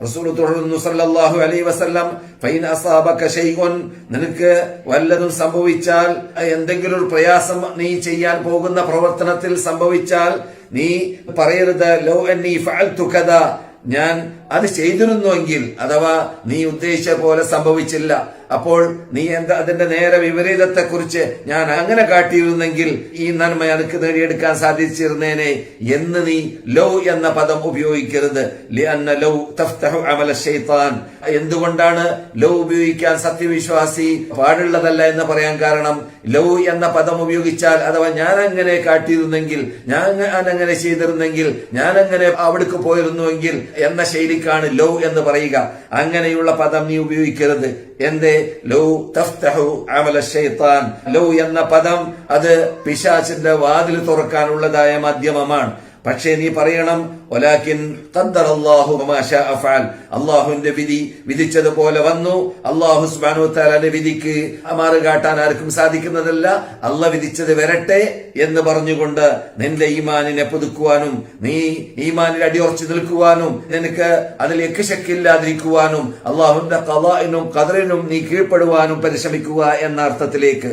റസൂൽ സല്ലല്ലാഹു അലൈഹി വസല്ലം ഫൈൻ അസാബക ഷൈഉൻ നിനക്ക് വല്ലതും സംഭവിച്ചാൽ എന്തെങ്കിലും ഒരു പ്രയാസം നീ ചെയ്യാൻ പോകുന്ന പ്രവർത്തനത്തിൽ സംഭവിച്ചാൽ നീ പറയരുത് ലോ അന്നി ഫഅൽതു കദാ ഞാൻ അത് ചെയ്തിരുന്നുവെങ്കിൽ അഥവാ നീ ഉദ്ദേശിച്ച പോലെ സംഭവിച്ചില്ല. അപ്പോൾ നീ എന്താ അതിന്റെ നേരെ വിപരീതത്തെ കുറിച്ച് ഞാൻ അങ്ങനെ കാട്ടിയിരുന്നെങ്കിൽ ഈ നന്മ എനിക്ക് നേടിയെടുക്കാൻ സാധിച്ചിരുന്നേനെ എന്ന് നീ ലൗ എന്ന പദം ഉപയോഗിക്കരുത്. ലൗ അമല ഷെയ്ത്താൻ എന്തുകൊണ്ടാണ് ലൗ ഉപയോഗിക്കാൻ സത്യവിശ്വാസി പാടുള്ളതല്ല എന്ന് പറയാൻ കാരണം? ലൗ എന്ന പദം ഉപയോഗിച്ചാൽ അഥവാ ഞാൻ അങ്ങനെ കാട്ടിയിരുന്നെങ്കിൽ ഞാൻ അങ്ങനെ ചെയ്തിരുന്നെങ്കിൽ ഞാൻ അങ്ങനെ അവിടേക്ക് പോയിരുന്നുവെങ്കിൽ എന്ന ശൈലിക്കാണ് ലോ എന്ന് പറയുക. അങ്ങനെയുള്ള പദം നീ ഉപയോഗിക്കരുത്. എന്തേ? ലോ തഫ്തഹു അമല ഷെയ്ത്താൻ ലോ എന്ന പദം അത് പിശാചിന്റെ വാതിൽ തുറക്കാനുള്ളതായ മാധ്യമമാണ്. പക്ഷേ നീ പറയണം ഒലാക്കിൻ അള്ളാഹുവിന്റെ വിധി വിധിച്ചതുപോലെ വന്നു. അള്ളാഹു സുബാനു താലാന്റെ വിധിക്ക് അമാറ് കാട്ടാൻ ആർക്കും സാധിക്കുന്നതല്ല. അല്ല വിധിച്ചത് വരട്ടെ എന്ന് പറഞ്ഞുകൊണ്ട് നിന്റെ ഈമാനിനെ പുതുക്കുവാനും നീ ഈമാനിൽ അടിയുറച്ചു നിൽക്കുവാനും നിനക്ക് അതിലേക്ക് ശക്കില്ലാതിരിക്കുവാനും അള്ളാഹുവിന്റെ കലാനും കതറിനും നീ കീഴ്പ്പെടുവാനും പരിശ്രമിക്കുക എന്ന അർത്ഥത്തിലേക്ക്